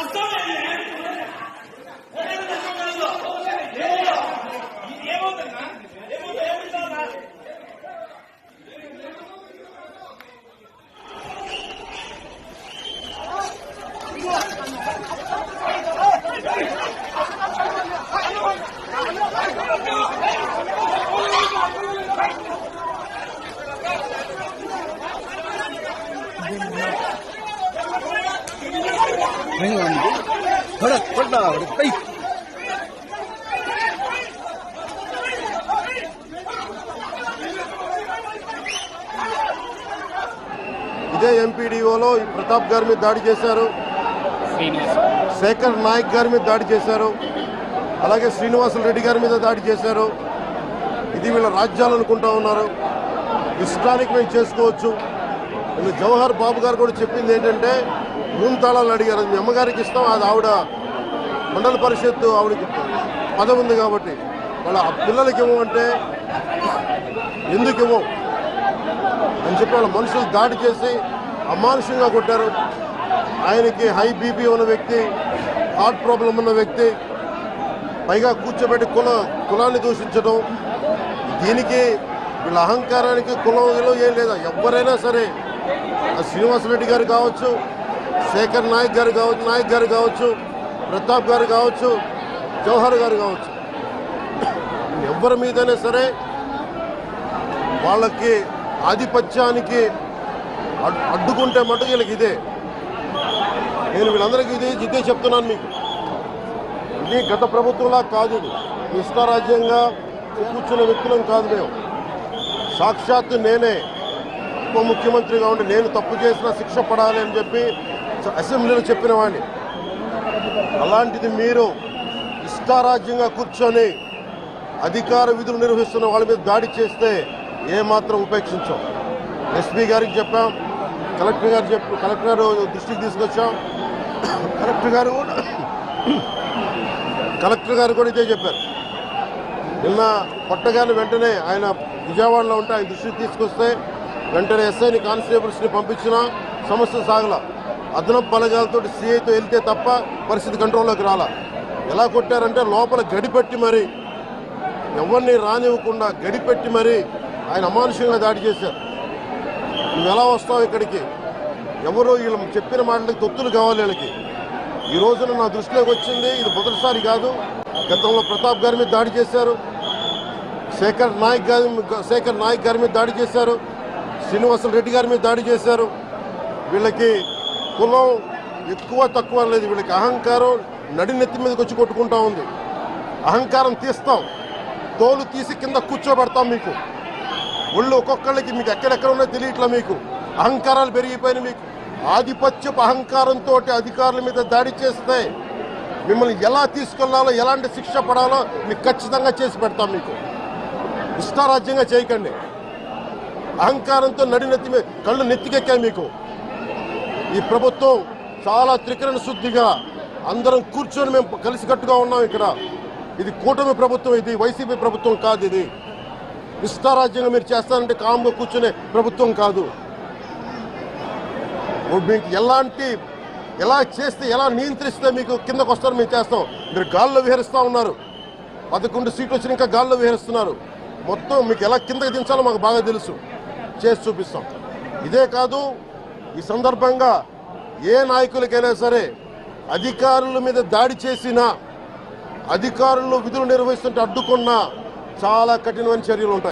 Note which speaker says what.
Speaker 1: Osama
Speaker 2: ఇదే ఎంపీడీఓలో ప్రతాప్ గారి మీద దాడి చేశారు. శేఖర్ నాయక్ గారి మీద దాడి చేశారు. అలాగే శ్రీనివాసులు రెడ్డి గారి మీద దాడి చేశారు. ఇది వీళ్ళ రాజ్యాలు అనుకుంటా ఉన్నారు. ఇష్టానికి మేము చేసుకోవచ్చు. జవహర్ బాబు గారు కూడా చెప్పింది ఏంటంటే మూడు తాళాలు అడిగారు. మీ అమ్మగారికి ఇస్తాం అది ఆవిడ మండల పరిషత్తు ఆవిడకి పదం ఉంది కాబట్టి వాళ్ళ పిల్లలకి ఇవ్వమంటే ఎందుకు ఇవ్వం? అని చెప్పి వాళ్ళ మనుషులు దాడి చేసి అమానుషంగా కొట్టారు. ఆయనకి హై బీపీ ఉన్న వ్యక్తి హార్ట్ ప్రాబ్లం ఉన్న వ్యక్తి పైగా కూర్చోబెట్టి కుల కులాన్ని దూషించడం. దీనికి వీళ్ళ అహంకారానికి కులం ఏం లేదా? ఎవరైనా సరే. ఆ శ్రీనివాసరెడ్డి గారు కావచ్చు శేఖర్ నాయక్ గారు కావచ్చు నాయక్ గారు కావచ్చు ప్రతాప్ గారు కావచ్చు జవహర్ గారు కావచ్చు. ఎవరి మీదైనా సరే వాళ్ళకి ఆధిపత్యానికి అడ్డుకుంటే మటుకు వీళ్ళకి ఇదే. నేను వీళ్ళందరికీ ఇదే ఇదే చెప్తున్నాను మీకు. ఇది గత ప్రభుత్వంలా కాదు ఇది. ఇష్టారాజ్యంగా కూర్చున్న వ్యక్తులం కాదు మేము. సాక్షాత్తు నేనే ఉప ముఖ్యమంత్రిగా ఉండి నేను తప్పు చేసిన శిక్ష పడాలి అని చెప్పి అసెంబ్లీలో చెప్పిన వాడిని అలాంటిది మీరు ఇష్టారాజ్యంగా కూర్చొని అధికార విధులు నిర్వహిస్తున్న వాళ్ళ మీద దాడి చేస్తే ఏమాత్రం ఉపేక్షించాం. ఎస్పీ గారికి చెప్పాం కలెక్టర్ గారు చెప్పి కలెక్టర్ గారు దృష్టికి తీసుకొచ్చాం. కలెక్టర్ గారు కూడా కలెక్టర్ గారు కూడా ఇదే చెప్పారు. నిన్న కొట్టగానే వెంటనే ఆయన విజయవాడలో ఉంటే ఆయన దృష్టికి తీసుకొస్తే వెంటనే ఎస్ఐని కానిస్టేబుల్స్ని పంపించిన సమస్య సాగల. అదనపు బలగాలతో సిఐతో వెళ్తే తప్ప పరిస్థితి కంట్రోల్లోకి రాలా. ఎలా కొట్టారంటే లోపల గడిపెట్టి మరి ఎవరిని రానివ్వకుండా గడిపెట్టి మరి ఆయన అమానుషంగా దాడి చేశారు. నువ్వు ఎలా వస్తావు ఇక్కడికి? ఎవరు వీళ్ళు చెప్పిన మాటలకి తొత్తులు కావాలి వీళ్ళకి. ఈ రోజున నా దృష్టిలోకి వచ్చింది ఇది మొదటిసారి కాదు. గతంలో ప్రతాప్ గారి మీద దాడి చేశారు. శేఖర్ నాయక్ గారి శేఖర్ నాయక్ గారి మీద దాడి చేశారు. శ్రీనివాసులు రెడ్డి గారి మీద దాడి చేశారు. వీళ్ళకి కులం ఎక్కువ తక్కువ లేదు వీళ్ళకి అహంకారం నడినెత్తి మీదకి వచ్చి కొట్టుకుంటా ఉంది. అహంకారం తీస్తాం. తోలు తీసి కింద కూర్చోబెడతాం మీకు. ఒళ్ళు ఒక్కొక్కళ్ళకి మీకు ఎక్కడెక్కడ ఉన్నాయో తెలియట్లా మీకు. అహంకారాలు పెరిగిపోయినాయి మీకు. ఆధిపత్యపు అహంకారంతో అధికారుల మీద దాడి చేస్తే మిమ్మల్ని ఎలా తీసుకెళ్ళాలో ఎలాంటి శిక్ష పడాలో మీకు ఖచ్చితంగా చేసి పెడతాం మీకు. ఇష్టారాజ్యంగా చేయకండి. అహంకారంతో నడినెత్తి మీద కళ్ళు నెత్తికెక్కాయి మీకు. ఈ ప్రభుత్వం చాలా త్రికరణ శుద్ధిగా అందరం కూర్చొని మేము కలిసికట్టుగా ఉన్నాం ఇక్కడ. ఇది కూటమి ప్రభుత్వం ఇది వైసీపీ ప్రభుత్వం కాదు ఇది. ఇష్టారాజ్యంగా మీరు చేస్తారంటే కామ్గా కూర్చునే ప్రభుత్వం కాదు. మీకు ఎలాంటి ఎలా చేస్తే ఎలా నియంత్రిస్తే మీకు కిందకు వస్తారు మేము చేస్తాం. మీరు గాల్లో విహరిస్తూ ఉన్నారు. పదకొండు సీట్లు వచ్చిన ఇంకా గాల్లో విహరిస్తున్నారు. మొత్తం మీకు ఎలా కిందకి దించాలో మాకు బాగా తెలుసు. చేసి చూపిస్తాం. ఇదే కాదు ఈ సందర్భంగా ఏ నాయకులకైనా సరే అధికారుల మీద దాడి చేసినా అధికారులు విధులు నిర్వహిస్తుంటే అడ్డుకున్నా చాలా కఠినమైన చర్యలు ఉంటాయి.